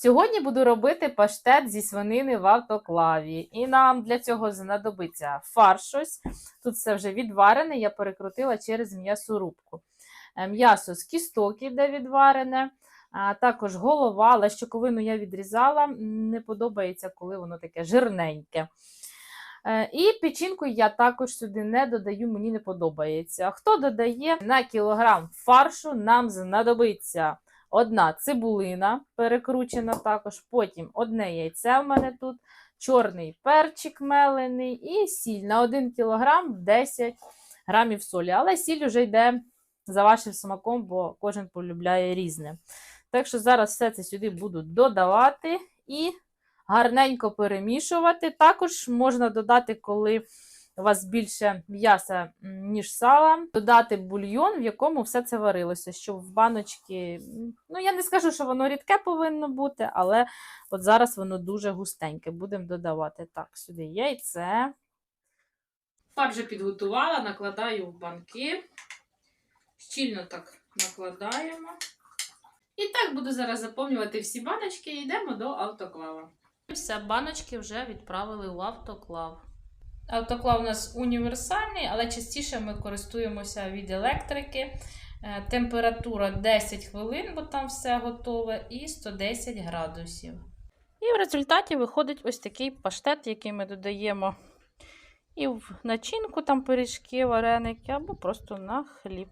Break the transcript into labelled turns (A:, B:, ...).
A: Сьогодні буду робити паштет зі свинини в автоклаві. І нам для цього знадобиться фарш. ось. Тут все вже відварене, я перекрутила через м'ясорубку. Е, М'ясо з кісток іде відварене, а також голова, але щоковину я відрізала. Не подобається, коли воно таке жирненьке. Е, І печінку я також сюди не додаю, мені не подобається. Хто додає на кілограм фаршу, нам знадобиться одна цибулина, перекручена також, потім одне яйце в мене тут, чорний перчик мелений і сіль на 1 кілограм 10 грамів солі. Але сіль вже йде за вашим смаком, бо кожен полюбляє різне. Так що зараз все це сюди буду додавати і гарненько перемішувати. Також можна додати, коли у вас більше м'яса, ніж сала, додати бульйон, в якому все це варилося, щоб в баночки, ну я не скажу, що воно рідке повинно бути, але от зараз воно дуже густеньке. Будемо додавати так, сюди яйце. Вже підготувала, накладаю в банки. Щільно так накладаємо. І так буду зараз заповнювати всі баночки і йдемо до автоклава. Все, баночки вже відправили в автоклав. Автоклав у нас універсальний, але частіше ми користуємося від електрики. Е, Температура 10 хвилин, бо там все готове, і 110 градусів. І в результаті виходить ось такий паштет, який ми додаємо і в начинку, там пиріжки, вареники, або просто на хліб.